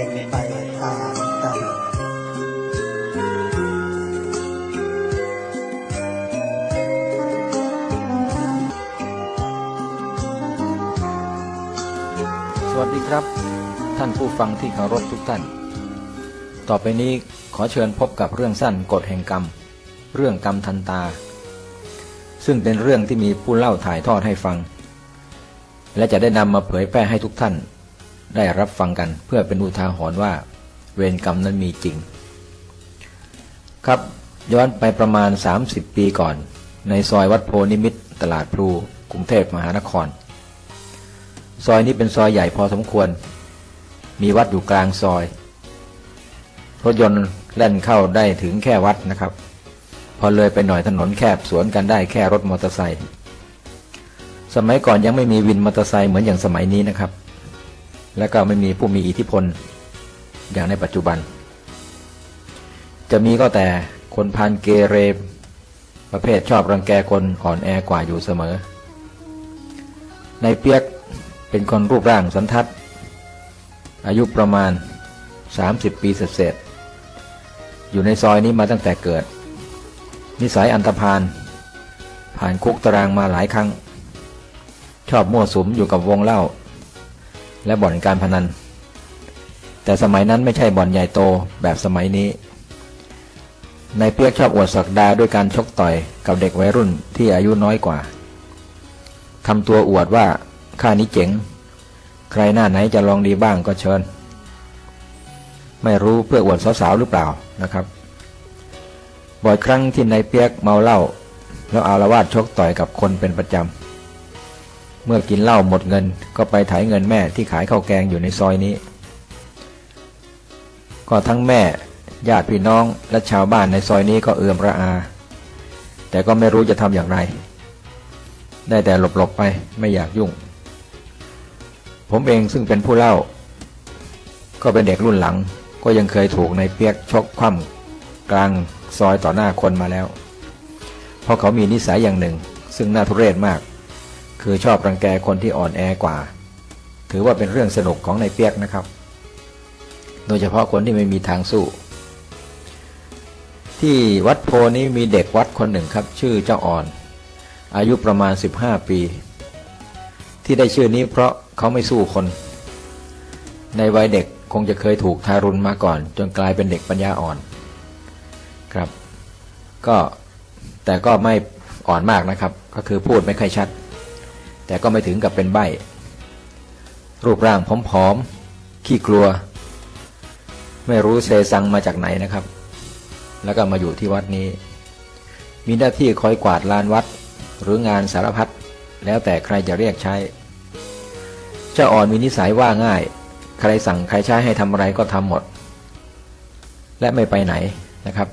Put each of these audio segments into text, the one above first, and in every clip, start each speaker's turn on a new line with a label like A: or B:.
A: เป็นไปตามกรรม
B: สวัสดีครับ ท่านผู้ฟังที่เคารพทุกท่าน ต่อไปนี้ขอเชิญพบกับเรื่องสั้นกฎแห่งกรรม เรื่องกรรมทันตา ซึ่งเป็นเรื่องที่มีผู้เล่าถ่ายทอดให้ฟัง และจะได้นำมาเผยแพร่ให้ทุกท่าน ได้รับฟังกันเพื่อเป็นอุทาหรณ์ว่า เวรกรรมนั้นมีจริง ครับย้อนไปประมาณ 30 ปีก่อน ในซอยวัดโพนิมิตรตลาดพลูกรุงเทพมหานคร ซอยนี้เป็นซอยใหญ่พอสมควร มีวัดอยู่กลางซอย รถยนต์แล่นเข้าได้ถึงแค่วัดนะครับ พอเลยไปหน่อยถนนแคบสวนกันได้แค่รถมอเตอร์ไซค์สมัยก่อนยังไม่มีวินมอเตอร์ไซค์เหมือนอย่างสมัยนี้นะครับ และก็ไม่มีผู้มีอิทธิพลอย่างในปัจจุบัน จะมีก็แต่คนพานเกเรประเภทชอบรังแกคนอ่อนแอกว่าอยู่เสมอ ในเปียกเป็นคนรูปร่างสันทัด อายุประมาณ 30 ปีเศษๆอยู่ในซอยนี้มาตั้งแต่เกิด นิสัยอันธพาลผ่านคุกตารางมาหลายครั้ง ชอบมั่วสุมอยู่กับวงเล่า และบ่อนการพนัน แต่สมัยนั้นไม่ใช่บ่อนใหญ่โตแบบสมัยนี้ในเปียกชอบอวดศักดาด้วยการชกต่อยกับเด็กวัยรุ่นที่อายุน้อยกว่าทำตัวอวดว่าข้านี้เจ๋ง ใครหน้าไหนจะลองดีบ้างก็เชิญ ไม่รู้เพื่ออวดสาวๆหรือเปล่านะครับ บ่อยครั้งที่นายเปียกเมาเหล้าแล้วอารวาสชกต่อยกับคนเป็นประจำ เมื่อกินเหล้าหมดเงิน ก็ไปถ่ายเงินแม่ที่ขายข้าวแกงอยู่ในซอยนี้ ก็ทั้งแม่ญาติพี่น้องและชาวบ้านในซอยนี้ก็เอือมระอา แต่ก็ไม่รู้จะทำอย่างไร ได้แต่หลบๆไปไม่อยากยุ่ง ผมเองซึ่งเป็นผู้เล่า ก็เป็นเด็กรุ่นหลัง ก็ยังเคยถูกในเปียกชกคว่ำกลางซอยต่อหน้าคนมาแล้ว เพราะเขามีนิสัยอย่างหนึ่ง ซึ่งน่าทุเรศมาก คือชอบรังแกคนที่อ่อนแอกว่า ถือว่าเป็นเรื่องสนุกของในเปียกนะครับ โดยเฉพาะคนที่ไม่มีทางสู้ ที่วัดโพนี้มีเด็กวัดคนหนึ่งครับ ชื่อเจ้าอ่อน อายุประมาณ 15 ปี ที่ได้ชื่อนี้เพราะเขาไม่สู้คน ในวัยเด็กคงจะเคยถูกทารุณมาก่อน จนกลายเป็นเด็กปัญญาอ่อน ครับ ก็แต่ก็ไม่อ่อนมากนะครับ ก็คือพูดไม่ค่อยชัด แต่ก็ไม่ถึงกับเป็นใบ้รูปร่างผอมๆ ขี้กลัว ไม่รู้เซซังมาจากไหนนะครับ แล้วก็มาอยู่ที่วัดนี้ มีหน้าที่คอยกวาดลานวัด หรืองานสารพัดแล้วแต่ใครจะเรียกใช้ เจ้าอ่อนมีนิสัยว่าง่าย ใครสั่งใครใช้ให้ทำอะไรก็ทำหมด และไม่ไปไหนนะครับ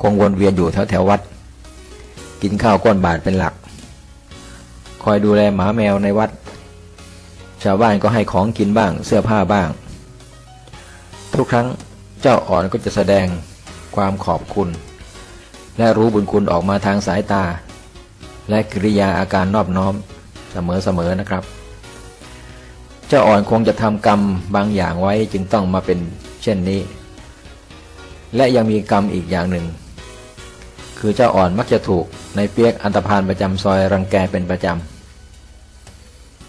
B: คงวนเวียนอยู่แถวแถววัด กินข้าวก้นบาทเป็นหลัก คอยดูแลหมาแมวในวัด ชาวบ้านก็ให้ของกินบ้างเสื้อผ้าบ้าง ทุกครั้งเจ้าอ่อนก็จะแสดงความขอบคุณ และรู้บุญคุณออกมาทางสายตา และกิริยาอาการนอบน้อมเสมอๆนะครับ เจ้าอ่อนคงจะทำกรรมบางอย่างไว้จึงต้องมาเป็นเช่นนี้ และยังมีกรรมอีกอย่างหนึ่ง คือเจ้าอ่อนมักจะถูกในเปียกอันตพานประจำซอยรังแกเป็นประจำ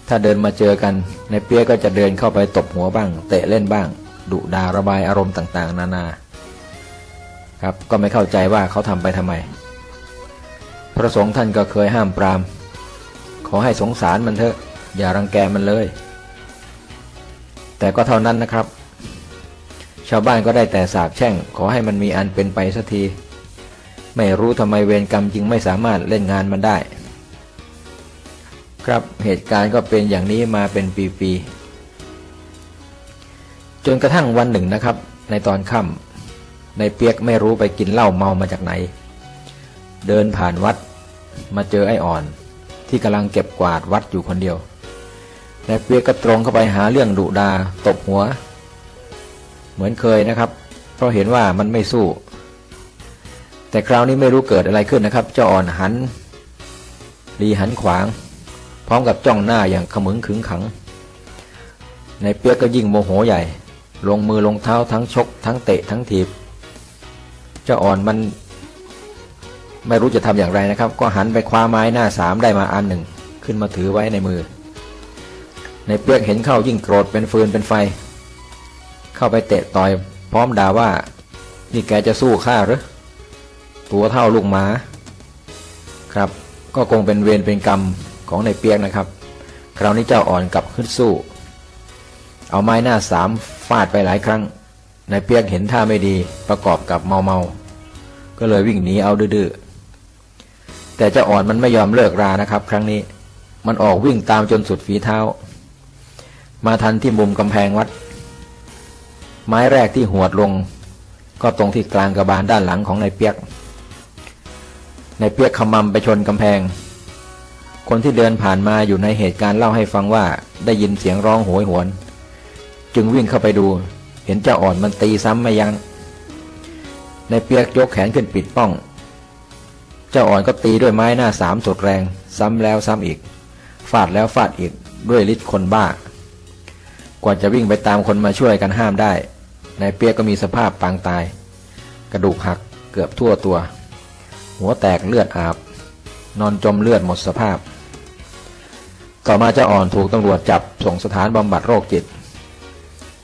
B: ถ้าเดินมาเจอกัน ในเปียกก็จะเดินเข้าไปตบหัวบ้าง เตะเล่นบ้าง ดุดาระบายอารมณ์ต่างๆ นานา ครับก็ไม่เข้าใจว่าเขาทำไปทำไม พระสงฆ์ท่านก็เคยห้ามปราม ขอให้สงสารมันเถอะ อย่ารังแกมันเลย แต่ก็เท่านั้นนะครับ ชาวบ้านก็ได้แต่สาบแช่ง ขอให้มันมีอันเป็นไปสักที ไม่รู้ทำไมเวรกรรมจึงไม่สามารถเล่นงานมันได้ ครับเหตุการณ์ก็เป็นอย่างนี้มาเป็นปีๆจนกระทั่งวันหนึ่งนะครับ ในตอนค่ำในเปียกไม่รู้ไปกินเหล้าเมามาจากไหน เดินผ่านวัดมาเจอไอ้อ่อน ที่กำลังเก็บกวาดวัดอยู่คนเดียวในเปียกก็ตรงเข้าไปหาเรื่องดุดาตบหัว เหมือนเคยนะครับ เพราะเห็นว่ามันไม่สู้ แต่คราวนี้ไม่รู้เกิดอะไรขึ้นนะครับ เจ้าอ่อนหันรีหันขวาง พร้อมกับจ้องหน้าอย่างขมึงขึงขัง ในเปียกก็ยิ่งโมโหใหญ่ ลงมือลงเท้าทั้งชก ทั้งเตะทั้งถีบเจ้าอ่อนมันไม่รู้จะทำอย่างไรนะครับ ก็หันไปคว้าไม้หน้าสามได้มาอันหนึ่ง ขึ้นมาถือไว้ในมือ ในเปียกเห็นเข้ายิ่งโกรธเป็นฟืนเป็นไฟ เข้าไปเตะต่อย พร้อมด่าว่า นี่แกจะสู้ข้าหรือตัวเท่าลูกหมา ครับ ก็คงเป็นเวรเป็นกรรม ของในเปียกนะครับ คราวนี้เจ้าอ่อนกลับขึ้นสู้ เอาไม้หน้าสามฟาดไปหลายครั้ง ในเปียกเห็นท่าไม่ดีประกอบกับเมาเมาก็เลยวิ่งหนีเอาดื้อแต่เจ้าอ่อนมันไม่ยอมเลิกรานะครับ ครั้งนี้ มันออกวิ่งตามจนสุดฝีเท้า มาทันที่มุมกำแพงวัด ไม้แรกที่หวดลง ก็ตรงที่กลางกระบาลด้านหลังของนายเปียกนายเปียกขมำไปชนกำแพง คนที่เดินผ่านมาอยู่ในเหตุการณ์เล่าให้ฟังว่าได้ยินเสียงร้องโหยหวน จึงวิ่งเข้าไปดู เห็นเจ้าอ่อนมันตีซ้ำไม่ยัง้งนเปียกยกแขนขึ้นปิดป้อง เจ้าอ่อนก็ตีด้วยไม้หน้าสามสุดแรง ซ้ำแล้วซ้ำอีก ฟาดแล้วฟาดอีกด้วยฤทธิ์คนบ้า กว่าจะวิ่งไปตามคนมาช่วยกันห้ามได้ นายเปียกก็มีสภาพปางตาย กระดูกหักเกือบทั่วตัว หัวแตกเลือดอาบ นอนจมเลือดหมดสภาพ ต่อมาเจ้าอ่อนถูกตำรวจจับส่งสถานบำบัดโรคจิต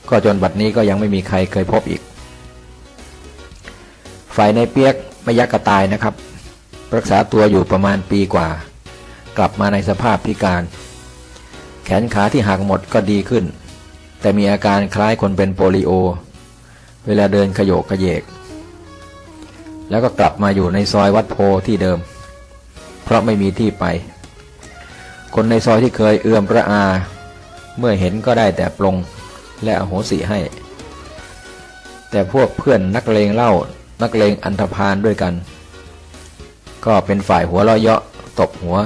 B: ก็จนบัดนี้ก็ยังไม่มีใครเคยพบอีก ฝ่ายในเปียกไม่ยักกระตายนะครับ รักษาตัวอยู่ประมาณปีกว่า กลับมาในสภาพพิการ แขนขาที่หักหมดก็ดีขึ้น แต่มีอาการคล้ายคนเป็นโปลิโอ เวลาเดินขยโยกขยเยก แล้วก็กลับมาอยู่ในซอยวัดโพที่เดิม เพราะไม่มีที่ไป คนในซอยที่เคยเอื้อมระอา เมื่อเห็นก็ได้แต่ปลงและอโหสิให้ แต่พวกเพื่อนนักเลงเล้านักเลงอันธพาลด้วยกัน ก็เป็นฝ่ายหัวเราะเยาะตบหัว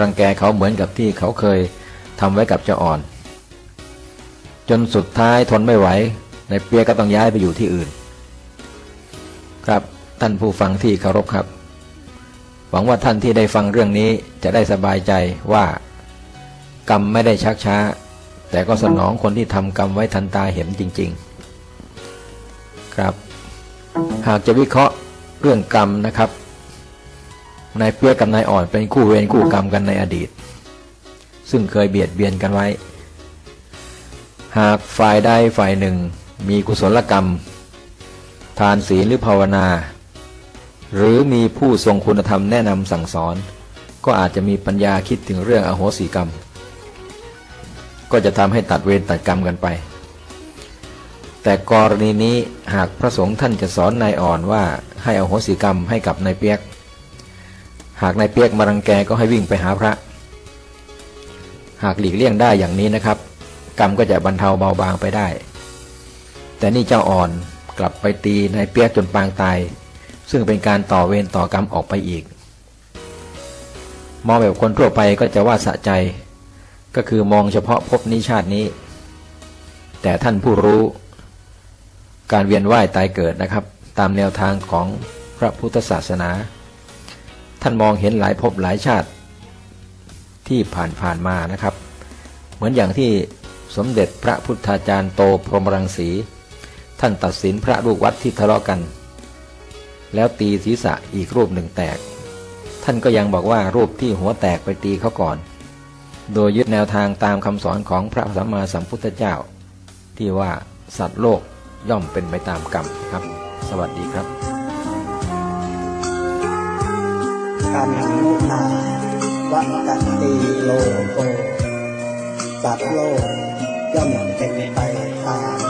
B: รังแกเขาเหมือนกับที่เขาเคยทำไว้กับเจ้าอ่อน จนสุดท้ายทนไม่ไหวในเปียก็ต้องย้ายไปอยู่ที่อื่น ครับท่านผู้ฟังที่เคารพครับ หวังว่าท่านที่ได้ฟังเรื่องนี้จะได้สบายใจว่า กรรมไม่ได้ชักช้า แต่ก็สนองคนที่ทำกรรมไว้ทันตาเห็นจริง ๆ ครับ หากจะวิเคราะห์เรื่องกรรมนะครับนายเปียกกับนายอ่อนเป็นคู่เวรคู่กรรมกันในอดีต ซึ่งเคยเบียดเบียนกันไว้ หากฝ่ายใดฝ่ายหนึ่ง มีกุศลกรรม ทานศีลหรือภาวนา หรือมีผู้ทรงคุณธรรมแนะนำสั่งสอน ก็อาจจะมีปัญญาคิดถึงเรื่องอโหสิกรรม ก็จะทำให้ตัดเวรตัดกรรมกันไป แต่กรณีนี้หากพระสงฆ์ท่านจะสอนนายอ่อนว่าให้อโหสิกรรมให้กับนายเปียก หากนายเปียกมารังแกก็ให้วิ่งไปหาพระ หากหลีกเลี่ยงได้อย่างนี้นะครับ กรรมก็จะบรรเทาเบาบางไปได้ แต่นี่เจ้าอ่อนกลับไปตีนายเปียกจนปางตาย ซึ่งเป็นการต่อเวรต่อกรรมออกไปอีกมองแบบคนทั่วไปก็จะว่าสะใจ ก็คือมองเฉพาะภพนี้ชาตินี้ แต่ท่านผู้รู้การเวียนว่ายตายเกิดนะครับ ตามแนวทางของพระพุทธศาสนา ท่านมองเห็นหลายภพหลายชาติที่ผ่านผ่านมานะครับ เหมือนอย่างที่สมเด็จพระพุทธาจารย์โตพรหมรังสี ท่านตัดสินพระลูกวัดที่ทะเลาะกัน แล้วตีศีรษะอีกรูปหนึ่งแตก ท่านก็ยังบอกว่ารูปที่หัวแตกไปตีเขาก่อน โดยยึดแนวทางตามคำสอนของพระสัมมาสัมพุทธเจ้า ที่ว่าสัตว์โลกย่อมเป็นไปตามกรรมครับ สวัสดีครับ
A: กรรมนาวัตตีโลโกสัตว์โลกย่อมเป็นไปตาม